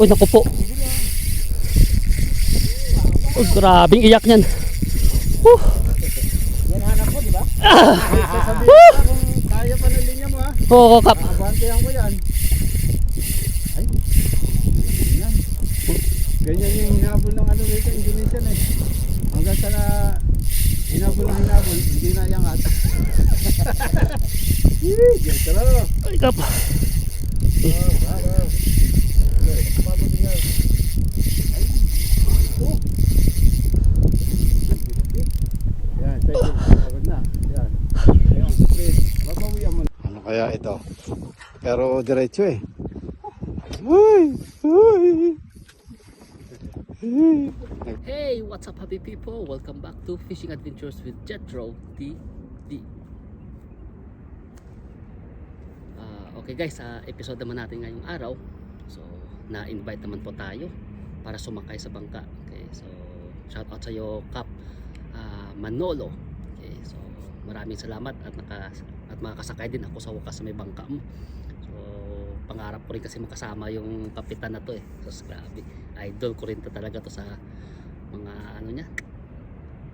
Uy, naku po. Oh, grabing iyak niyan. Huh. Yan hanap ko, di ba? Ah! Kung kaya pa ng linya mo ha. Oo, kap. Abantihan ko yan. Ay. Yan. Ganyan yung hinabol ng ano rito, Indonesian eh. Hanggang sa na hinabol ng hinabol, hindi na iangat. Yee, Diyan ka na. Ay, kap. Oh, bravo. Okay, pagod niya. Ay. Oh. Yan, second. Pagod na. Yan. Ayun, please. Babawian mo. Ano kaya ito? Pero diretso eh. Uy! Uy! Hey, what's up happy people? Welcome back to Fishing Adventures with Jetro TV. Ah, okay guys, sa episode naman natin ngayong araw. Na-invite naman po tayo para sumakay sa bangka. Okay, so shout out sa iyo Kap ah, Manolo. Okay, so maraming salamat at naka at makakasakay din ako sa wakas sa may bangka mo. So, pangarap ko rin kasi makasama yung kapitan na to eh. So, grabe. Idol ko rin to talaga to sa mga ano niya.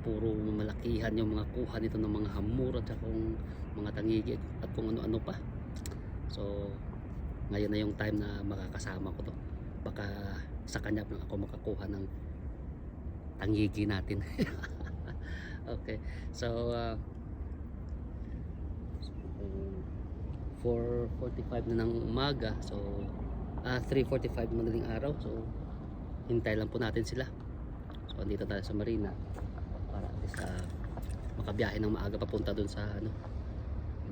Puro malakihan yung mga kuha nito ng mga hamur at kung mga tangigi at kung ano-ano pa. So, ngayon na yung time na makakasama ko to. Baka sa kanya lang ako makakuha ng tangigi natin. okay. So, uh, 4.45 na ng umaga. So, ah 3.45 na madaling araw. So, hintay lang po natin sila. So, andito tayo sa Marina para at least ah, makabiyahe ng maaga papunta dun sa ano,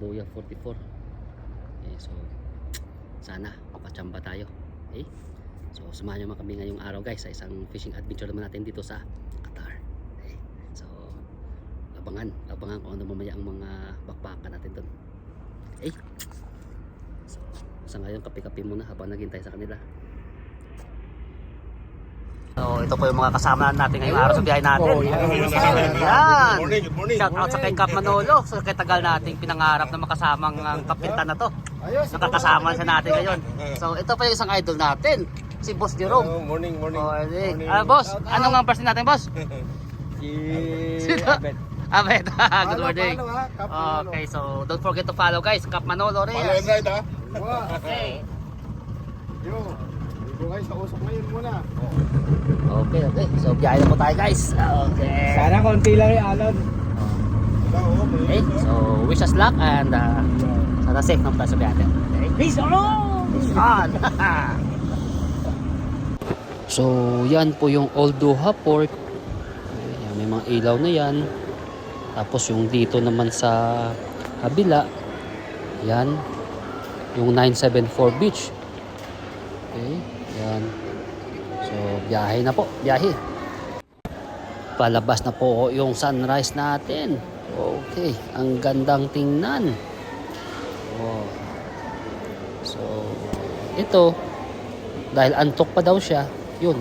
Boya 44. Okay, so, sana makachamba tayo. Okay? So, samahan nyo kami ngayong araw guys sa isang fishing adventure naman natin dito sa Qatar. Okay? So, abangan, abangan kung ano mamaya ang mga bakbakan natin doon. Okay? So, sa ngayon, kape-kape muna habang naghintay sa kanila. So, ito po yung mga kasama natin ngayong araw sa biyahe natin. Oh, yan. Yan! Good morning, good morning. Shout out sa kay Kap Manolo. So, kay tagal nating pinangarap na makasamang ang kapintan na to. Ayos. Nakakasama siya natin ngayon. So, ito pa yung isang idol natin. Si Boss Jerome. Oh, morning, morning. Morning. Ah, boss, ano nga ang person natin, boss? Si? Abet. Abet. Good Follow, morning. Manolo. Okay, so don't forget to follow guys. Kap Manolo rin. Follow and ride, ha? Wow. Okay. Yo. Dito guys, kausap ngayon muna. Okay, okay. So, biyahe na po tayo guys. Okay. Sana konti lang yung alon. Okay, so wish us luck and uh, sana safe. Okay? Peace on! Peace on! so, yan po yung Old Doha Port. Ayan, may mga ilaw na yan. Tapos yung dito naman sa kabila, yan, yung 974 Beach. Okay, yan. So, biyahe na po, biyahe. Palabas na po yung sunrise natin. Okay, ang gandang tingnan. Oh. So, ito, dahil antok pa daw siya, yun,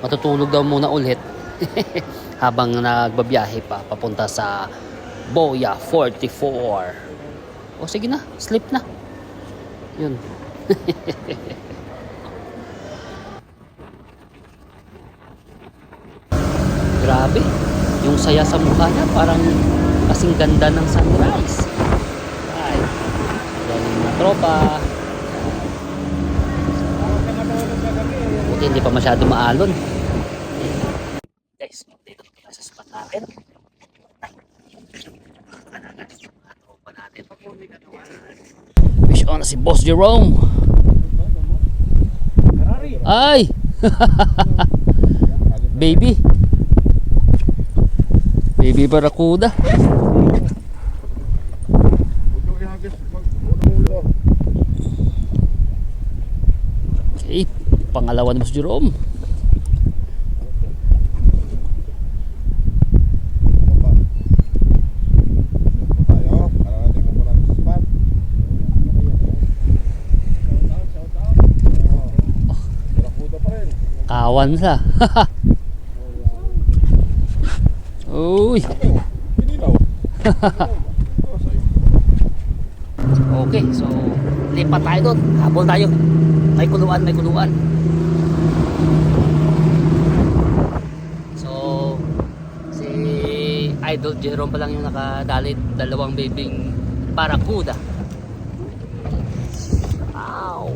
matutulog daw muna ulit habang nagbabiyahe pa papunta sa Boya 44. O sige na, sleep na. Yun. Grabe. Yung saya sa mukha niya parang kasing ganda ng sunrise. Ay. Yan yung mga tropa. Buti hindi pa masyado maalon. Guys, dito tayo sa spot natin. Wish on si Boss Jerome. Ay! Baby. Baby Barracuda. Huwag ihagis pag unang ulo. Okay, pangalawa Jerome. Na. Barakuda pa rin. Kawan sa. Uy. Okay, so lipat tayo doon. Habol tayo. May kuluan, may kuluan. So, si Idol Jerome pa lang yung nakadali dalawang babing barakuda. Ow!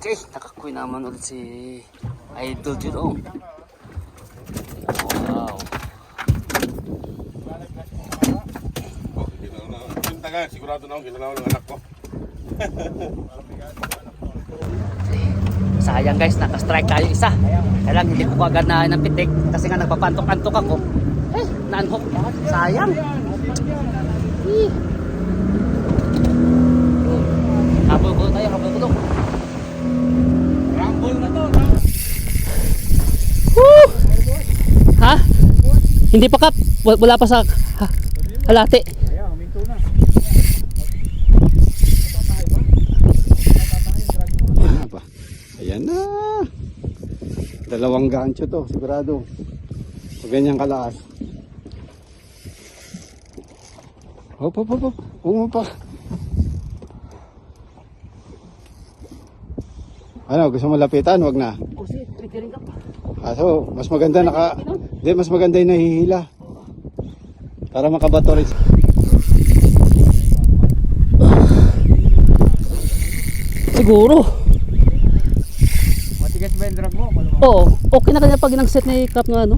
Okay, nakakuy naman ulit si Idol Jerome. Wow. Oh, sigurado na ako, ginalaw ng anak ko. Sayang guys, naka-strike tayo isa. Kaya lang hindi ko agad na ng pitik kasi nga nagpapantok-antok ako. Eh, na-unhook. Sayang. Habol ko tayo, habol ko to. Rumble na to. Woo! Ha? Hindi pa kap. Wa- Wala pa sa ha, halate. Ayan, na. Ayan na. Dalawang gancho to, sigurado. Pag ganyan kalakas. Hop, hop, hop, hop. Huwag mo pa. Ano, gusto mo lapitan? Wag na. Oh, si trigger rin kap. Kaso, mas maganda naka... Hindi, mas maganda yung nahihila. Para makabato rin. Siguro. Matigas ba yung drag mo? Oo, okay na kanya pag inang-set ni Kap na ano.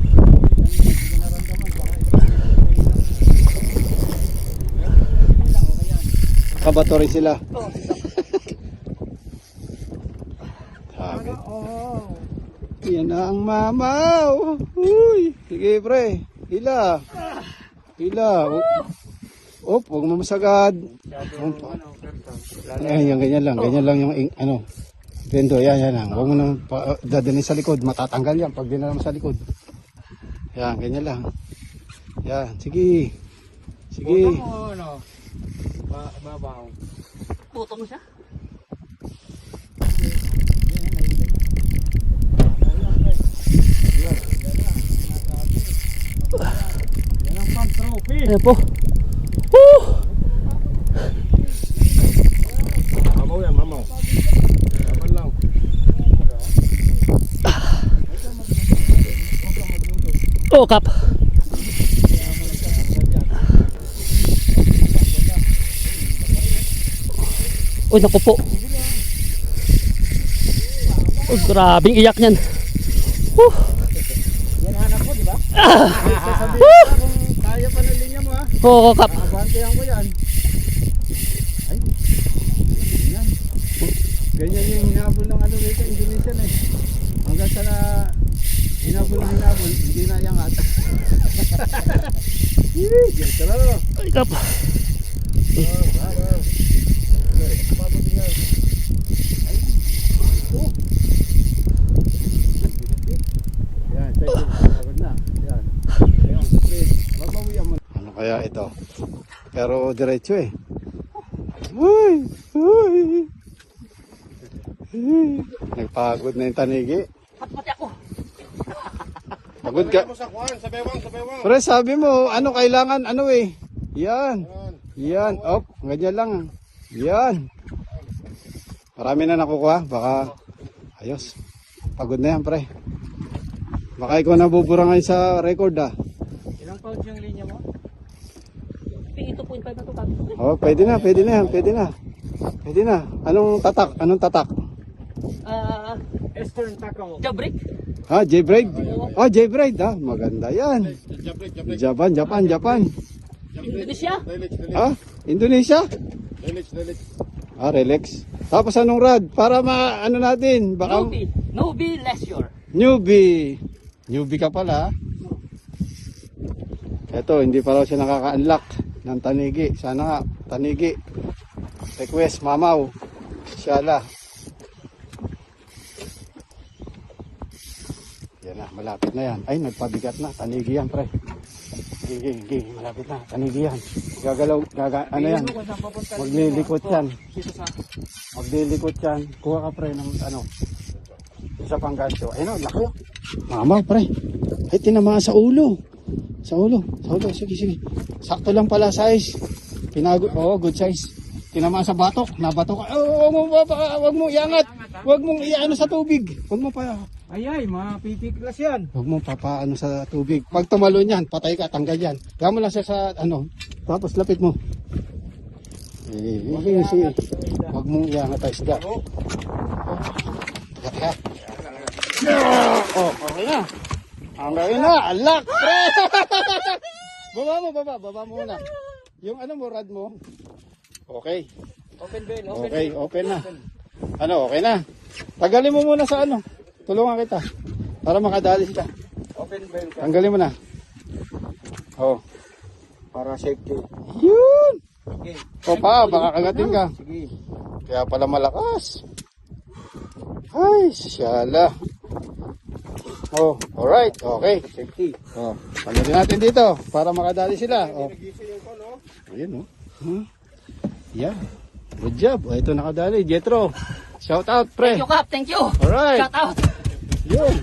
Kabato rin sila. Sabi. Yan na ang mamaw. Uy, sige pre. Hila. Hila. Op, huwag mo masagad. Ayan, yan, ganyan lang. Ganyan lang yung ano. Tendo, yan, yan lang. Huwag mo nang dadalhin sa likod. Matatanggal yan pag dinala mo sa likod. Yan, ganyan lang. Yan, sige. Sige. Puto mo siya. Yan ang pump trophy. Ayan po. Woo! Mamaw yan, mamaw. Laban lang. Oh, Kap. Uy, naku po. Oh, grabing iyak niyan. Woo! Yan ba? Sasabihin ko kung kaya pa ng linya mo ha. Oo, Kap. Abantihan ko yan. Ay, ganyan. Ganyan yung hinabol ng ano dito, Indonesian eh. Hanggang sa na hinabol ng hinabol, hindi na yangat. Yee, Diyos ka lang. Ay, Kap. Yan, second. Pagod na. Yan. Ayun, straight. Magbawian mo. Ano kaya ito? Pero diretso eh. Uy! Uy! Nagpagod na yung tanigi. Pati ako. Pagod ka. Mo sa kuhan, sa bewang, sa bewang. Pre, sabi mo, ano kailangan, ano eh. Yan. Yan. Yan. Op, ganyan lang. Yan. Marami na nakukuha. Baka, ayos. Pagod na yan, pre. Baka ikaw nabubura ngayon sa record ah. Ilang pounds yung linya mo? Pingi 2.5 na to, Kap. Oh, pwede na, pwede na yan, pwede na. Pwede na. Anong tatak? Anong tatak? Ah, Eastern tackle. jabrick. Ha, J-Braid? Oh, J-Braid ha. Maganda yan. Jabrik, jabrik. Japan, Japan, Japan. Indonesia. Ha? Indonesia? Relax, relax. Ah, relax. Tapos anong rad? Para ma, ano natin? Baka, Nobi. Nobi Leisure. newbie. Newbie ka pala. ha? Eto, hindi pa raw siya nakaka-unlock ng Tanigi. Sana nga, Tanigi. Request, Mamaw. Shala. Yan na, malapit na yan. Ay, nagpabigat na. Tanigi yan, pre. Gigi, gigi, malapit na. Tanigi yan. Gagalaw, gaga, ano yan? Maglilikot yan. Maglilikot yan. Kuha ka, pre, ng ano. Isa pang gancho. Ayun, laki. Mamaw, pre. Ay, tinamaan sa ulo. Sa ulo. Sa ulo. Sige, sige. Sakto lang pala size. Pinago. Oo, good size. Tinamaan sa batok. Nabatok ka. Oh, wag mo, pa- wag mo iangat. Wag mong iano sa tubig. Wag mo pa. Ay ay, mapipiklas yan. Huwag mo papaano sa tubig. Pag tumalon yan, patay ka, tanggal yan. Kaya mo lang siya sa ano, tapos lapit mo. Eh, sige, sige. Huwag mong iangat tayo teka. Oh, okay na. Hanggang na, alak, pre! baba mo, baba, baba mo muna. Yung ano mo, rad mo. Okay. Open bell, open Okay, open na. Ano, okay na. Tagalin mo muna sa ano. Tulungan kita. Para makadali sila. Open bell ka. Tanggalin mo na. Oh. Para safety. Yun! Okay. O pa, baka kagatin ka. Sige. Kaya pala malakas. Ay, syala. Oh, alright. Okay. Safety. Oh, tanggalin natin dito para makadali sila. Oh. Ayun, oh. Hmm. Yeah. Good job. Oh, ito nakadali. Jetro. Shout out, pre. Thank you, Kap. Thank you. Alright. Shout out. Yun.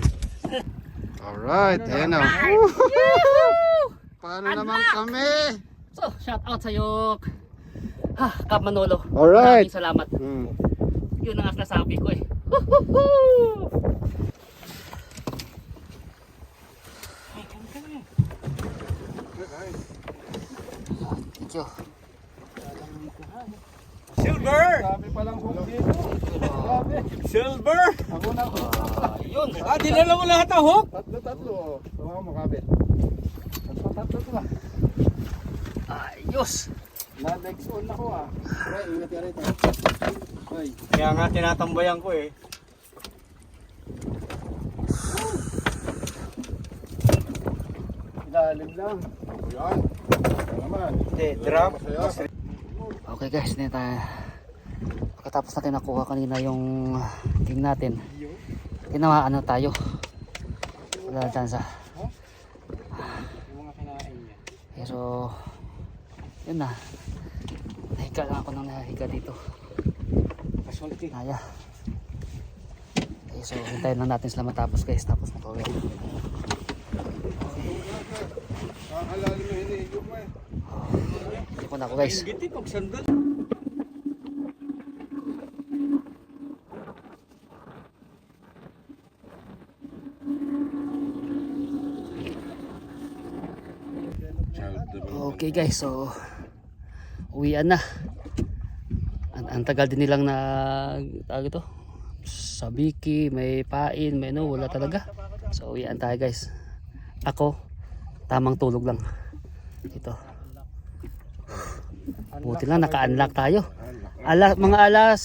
Alright, ayan na. Paano naman kami? So, shout out sa'yo. Ha, Kap Manolo. Alright. Maraming salamat. Hmm. Yun ang nasabi ko eh. Thank you. Silver! Sabi palang hook dito. Grabe. Silver! Ako na. Ah, yun. Ah, dinala mo lahat ang hook? Tatlo, tatlo. Tumawa mo kabit. Tatlo, tatlo to ah. Ayos. Na-next on ako ah. Pre, ingat ka rito. Hoy. Kaya nga tinatambayan ko eh. Ilalim lang. Yan. Naman. Hindi, drop. Okay guys, dito tayo. Pagkatapos natin nakuha kanina yung king natin. Tinamaan na tayo. Wala dyan sa. Yung mga kinain niya. Pero, yun na. Nahiga lang ako nang nahiga dito. Kasulti. Kaya. Okay, so hintayin lang natin sila matapos guys. Tapos makawin. Kakalalim mo hinihigop mo eh. Hindi ko na ako guys. Okay guys, so uwian na. Ang, ang tagal din nilang na tawag ito. Sabiki, may pain, may no, wala talaga. So uwian tayo guys. Ako, tamang tulog lang. Ito. Buti lang naka-unlock tayo. Alas, mga alas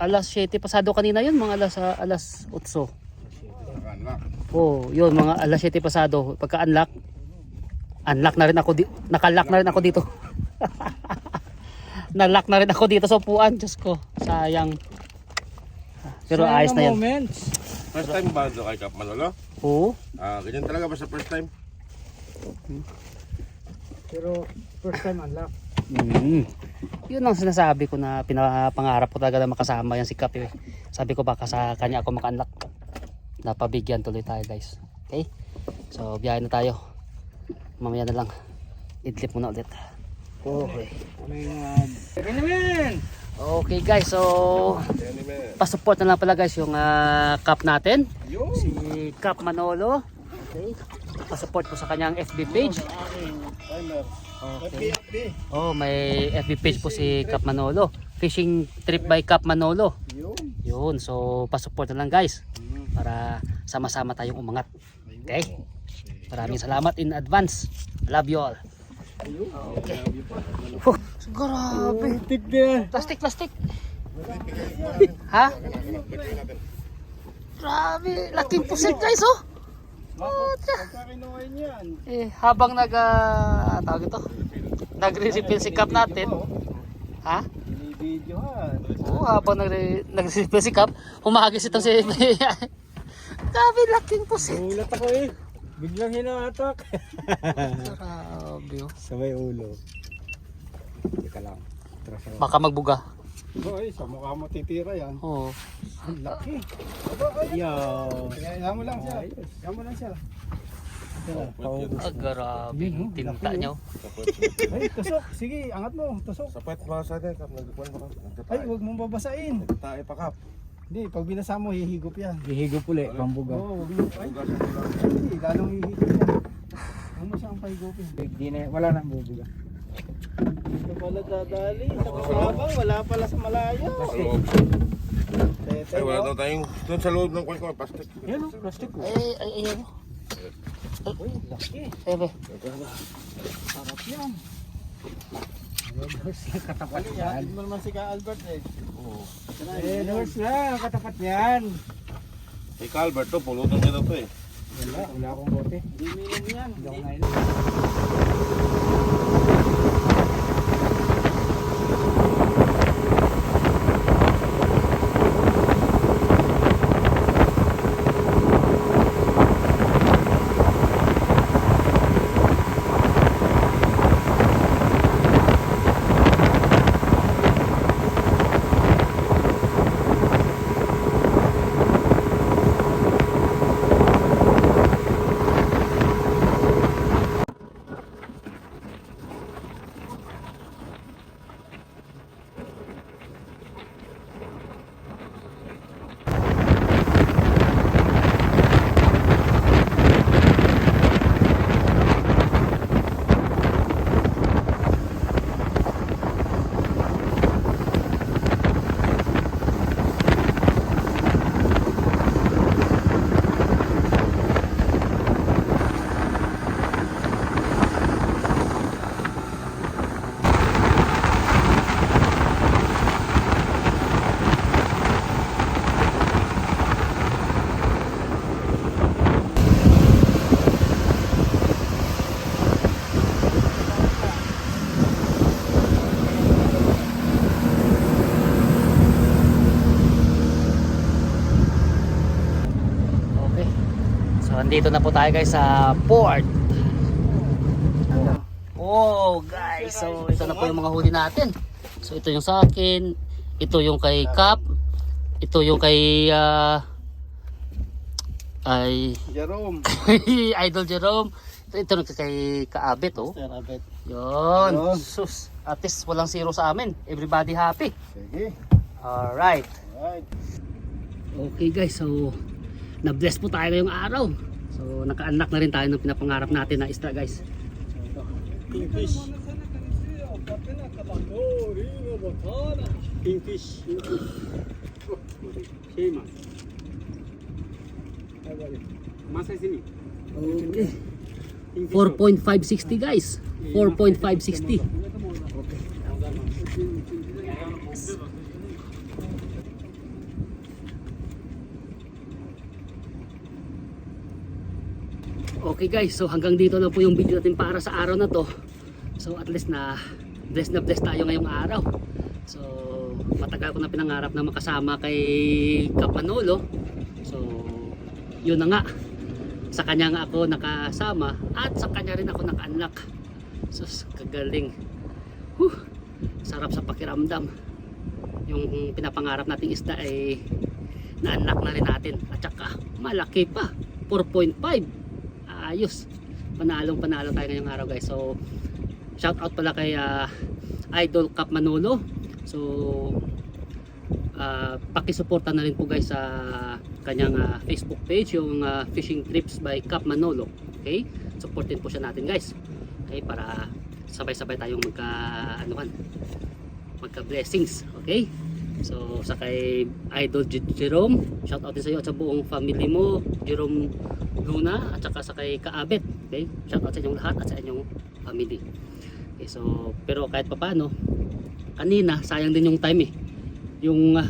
alas 7 pasado kanina yun, mga alas ah, alas 8. Naka-unlock. Oh, yun mga alas 7 pasado. Pagka unlock, unlock na rin ako di naka-lock na rin ako dito. Na-lock na rin ako dito sa upuan, Diyos ko. Sayang. Pero ayos na yan. moments. First time ba ito kay Kap Manolo? Oo. Ah, ganyan talaga ba sa first time? Pero first time unlock. Mm. Yun ang sinasabi ko na pinapangarap ko talaga na makasama yan si Kap. Eh. Sabi ko baka sa kanya ako maka-unlock. Napabigyan tuloy tayo guys. Okay? So biyahe na tayo. Mamaya na lang. Idlip muna ulit. Okay. Ano yung uh! Okay guys, so pasupport na lang pala guys yung ah, Kap natin. Si Kap Manolo. Okay. Pasupport po sa kanyang FB page. Okay. Oh, may FB page po si Kap Manolo. Fishing trip by Kap Manolo. Yun, so pasupport na lang guys. Para sama-sama tayong umangat. Okay? Maraming salamat in advance. Love you all. Okay. Grabe. Tik din. Plastic, plastic. ha? Grabe, laking pusit guys oh. Oh. Eh, habang nag uh, tawag ito. Nagre-refill si Cap natin. Ha? Binibidyohan. Oo, habang nagre- nagre-refill si Cap, humagis itong si Grabe, laking pusit. Gulat ako eh. Biglang hinahatak. Grabe, oh. Sa may ulo. Teka lang. Baka magbuga. Hoy, sa mukha mo titira yan. Oo. Ang laki. Yo. Kaya mo lang siya. Kaya mo lang siya. Ah, grabe. Oh, Tinta niyo. Ay, tusok. Sige, angat mo. Tusok. Mga sa atin, kap, nagkukuhan pa kap. Ay, huwag mong babasain. Nagtatae pa kap. Hindi, pag binasa mo, hihigop yan. Hihigop ulit, pambuga. Oo, huwag mo. Ay, hindi, lalong hihigop yan. Huwag mo siyang pahigopin. Di na, wala nang bubuga. Ito pala dadali. Sa kasabang, wala pala sa malayo. Sa loob. Tete, Ay, wala oh. daw tayong, doon sa loob ng kwan ko, plastic. Yan, oh, plastic ko. Ay, ay, ay, ay. Uy, laki. Ay, be. Sarap yan. Horse na katapat Ano yan? yan. Hindi mo naman si Ka Albert eh. Oo. Red horse na, katapat yan. Kay Calvert to, pulutan nila to eh. Wala, wala akong bote. Hindi minum yan. Hindi ako Hindi. ngayon. Okay. So, andito na po tayo guys sa port. Oh, guys. So, ito na po yung mga huli natin. So, ito yung sa akin. Ito yung kay Cap. Ito yung kay ah, ay Jerome. Idol Jerome. Ito, ito yung kay Kaabet oh. Sir Abet. Yun. Yun. Sus. At least walang zero sa amin. Everybody happy. Sige. Alright. Alright. Okay guys, so na-bless po tayo ngayong araw. So naka-unlock na rin tayo ng pinapangarap natin na isda guys. Kingfish. Kingfish. Shema. Okay. 4.560 guys. 4.560. Okay guys, so hanggang dito na po yung video natin para sa araw na to. So at least na bless na bless tayo ngayong araw. So matagal ko na pinangarap na makasama kay Kapanolo. So yun na nga. Sa kanya nga ako nakasama at sa kanya rin ako naka-unlock. So kagaling. Whew, sarap sa pakiramdam. Yung pinapangarap nating isda ay na-unlock na rin natin. At saka malaki pa. 4.5 ayos panalong panalo tayo ngayong araw guys. So shout out pala kay ah, Idol Cap Manolo. So uh, pakisuporta na rin po guys sa kanyang ah, Facebook page yung ah, Fishing Trips by Cap Manolo. Okay? Supportin po siya natin guys. Okay? Para sabay-sabay tayong magka kan magka blessings. Okay? So sa kay Idol Jerome, shout out din sa iyo at sa buong family mo, Jerome Luna at saka sa kay Kaabet. Okay? Shout out sa inyong lahat at sa inyong family. Okay, so pero kahit papaano, kanina sayang din yung time eh. Yung ah,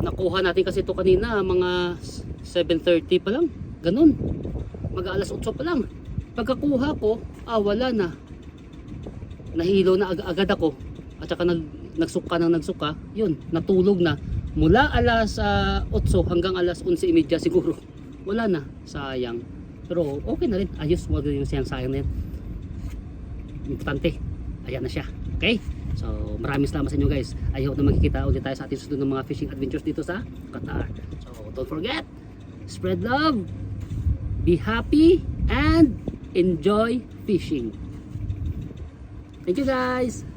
nakuha natin kasi ito kanina mga 7:30 pa lang. Ganun. Mag alas 8 pa lang. Pagkakuha ko, ah wala na. Nahilo na ag- agad ako. At saka nag nagsuka ng nagsuka, yun, natulog na. Mula alas ah, 8 hanggang alas 11.30 siguro. Wala na. Sayang. Pero okay na rin. Ayos, wag yung sayang sayang na yun. Importante. Ayan na siya. Okay? So, maraming salamat sa inyo guys. I hope na magkikita ulit tayo sa ating susunod ng mga fishing adventures dito sa Qatar. So, don't forget, spread love, be happy, and enjoy fishing. Thank you guys!